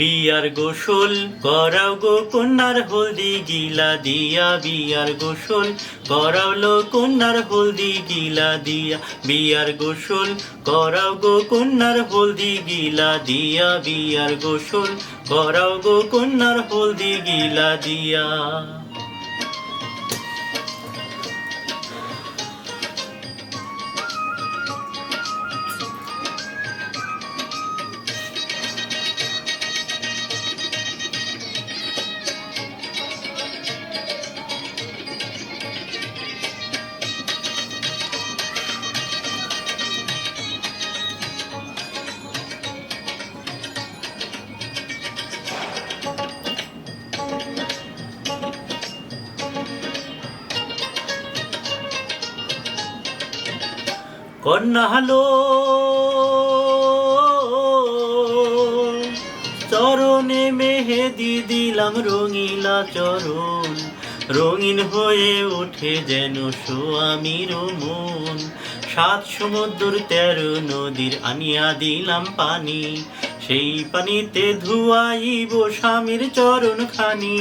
বিয়ার গোসল করাও গো কন্যার হলদি গিলা, দিয়া বিয়ার গোসল করাওলো কন্যার হলদি গিলা, দিয়া বিয়ার গোসল করাও গো কন্যার হলদি গিলা, দিয়া বিয়ার গোসল করাও গো কন্যার হলদি গিলা, দিয়া। কন্যা হালো চরণে মেহেদি দিলাম রঙিলা চরণ। রঙিন হয়ে ওঠে যেন সোয়ামির মন সাত সমুদ্র তেরো নদীর আনিয়া দিলাম পানি। সেই পানিতে ধুয়াইব স্বামীর চরণ খানি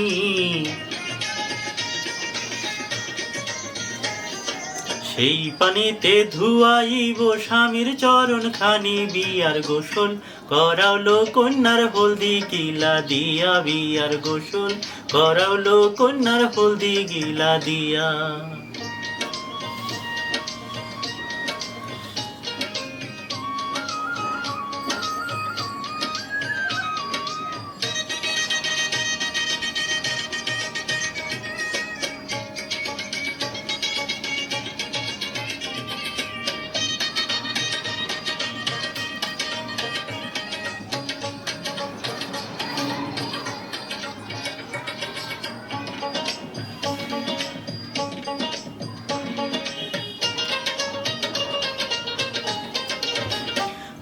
সেই পানিতে ধুয়াইব স্বামীর চরণ খানি, বিয়ার গোসল করাওলো কন্যার হলদি গিলা দিয়া, বিয়ার গোসল করাওলো কন্যার হলদি গিলা দিয়া।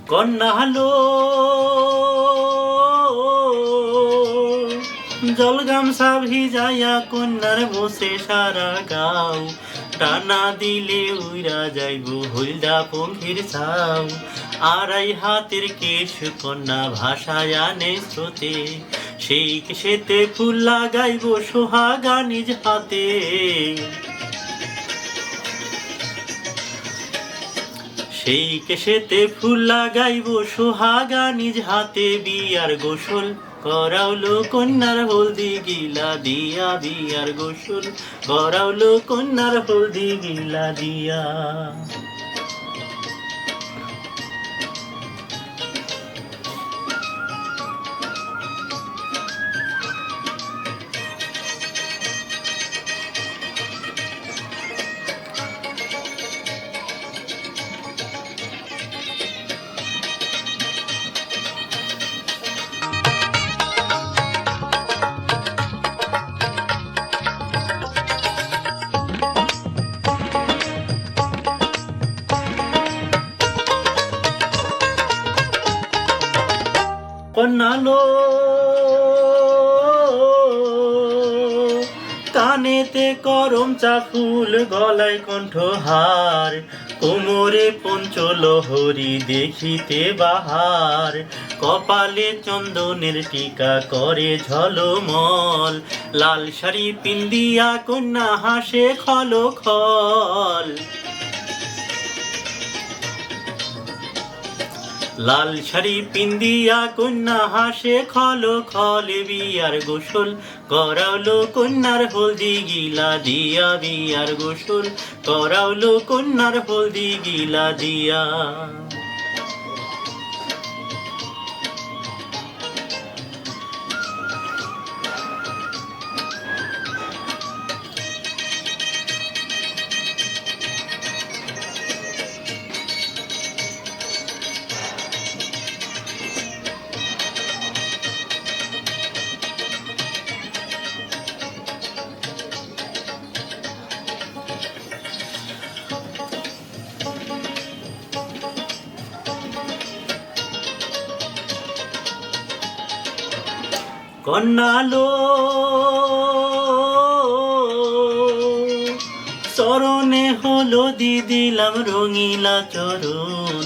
কন্যা হালো। জল গামছা ভিজাইয়া কন্যার বসে সারা গাও। টানা দিলে উইরা যাইব হইলদা পঙ্খির ছাও। আড়াই হাতের কেশ কন্যা ভাষায় আনে স্রোতে। সেই কেশেতে ফুল লাগাইব সোহাগা নিজ হাতে। সেই কেশেতে ফুল লাগাইব সোহাগা নিজ হাতে বিয়ার গোসল। করাউলো কন্যার হলদি গিলা দিয়া বিয়ার গোসল। করাউলো কন্যার হলদি গিলা দিয়া। কন্যালো কানেতে করম চা ফুল গলায় কণ্ঠহার। কোমরে পঞ্চলহরি দেখিতে বাহার। কপালে চন্দনের টিকা করে ঝলমল। লাল শাড়ি পিন্দিয়া কন্যা হাসে খল খল লাল শাড়ি পিন্দিয়া কন্যা হাসে খল খলে বিয়ার গোসল। করাওলো কন্যার হলদি গিলা দিয়া বিয়ার গোসল। করাওলো কন্যার হলদি গিলা দিয়া। কন্যালো। চরণে হলো দি দিলাম রঙিলা চরণ।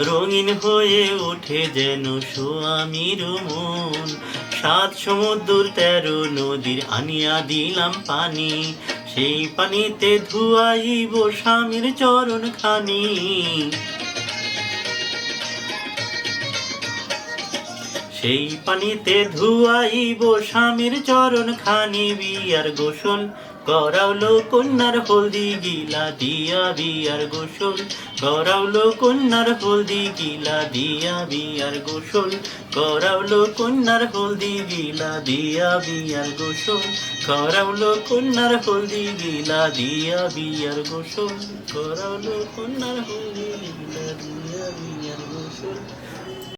রঙিন হয়ে ওঠে যেন সোয়ামীর মন। সাত সমুদ্র তেরো নদীর আনিয়া দিলাম পানি। সেই পানিতে ধুয়াইব স্বামীর চরণ খানি সেই পানিতে ধুয়াইব স্বামীর চরণ খানি বিয়ার গোসল। করাওলো কন্যার হলদি গিলা দিয়া বিয়ার গোসল। করাওলো কন্যার হলদি গিলা দিয়া বিয়ার গোসল। করাওলো কন্যার হলদি গিলা দিয়া বিয়ার গোসল। করাওলো কন্যার হলদি গিলা দিয়া বিয়ার গোসল। করাওলো কন্যার হলদি গিলা দিয়া বিয়ার গোসল।